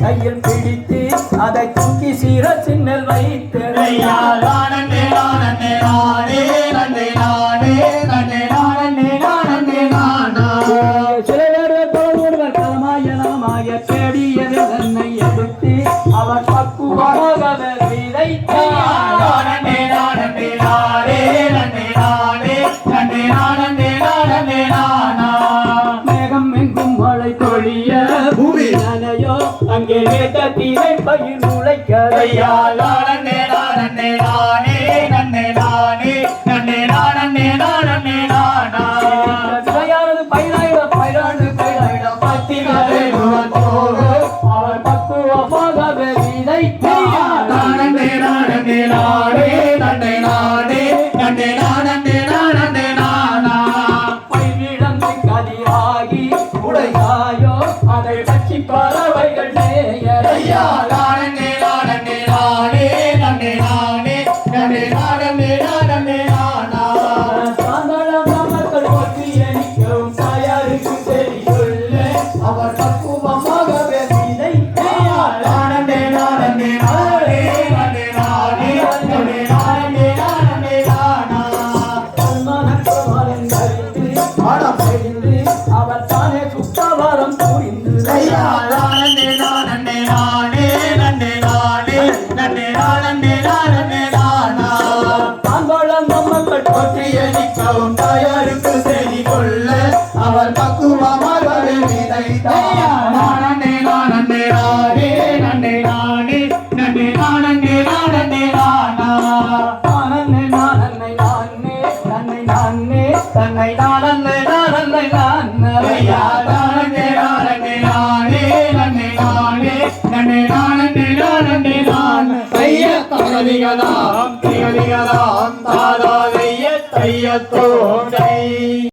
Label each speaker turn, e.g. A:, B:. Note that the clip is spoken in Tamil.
A: கையில் பிடித்து அதை தூக்கி சீர சின்னல் வைத்து
B: ஐயா நானே நானே நானே
A: இல்லையோ அங்கே மேகத்திலே பயிர் முளைக்கலையா
B: நன்னே நன்னே நானே நன்னே நானே நன்னே நான் நன்னே நான்
A: நன்னே
B: நானா பயிரானது
A: பயிராயிட கதிராகி உடையாயோ
B: la
A: la la la மாற்றியளிக்கவும் தாயாருக்கு
B: செவி கொள்ள அவர் பக்குவமாக விதைத்தார் ஆனந்தே ஆனந்தே ஆரே நன்னே நானே நன்னே ஆனந்தே ஆனந்தே ஆனா
A: ஆனந்தே நானே நானே நன்னை நானே தன்னை நானே
B: ஐயா தகதிகளாம் திகதிகளாம் தாதாவே கையத்தோடை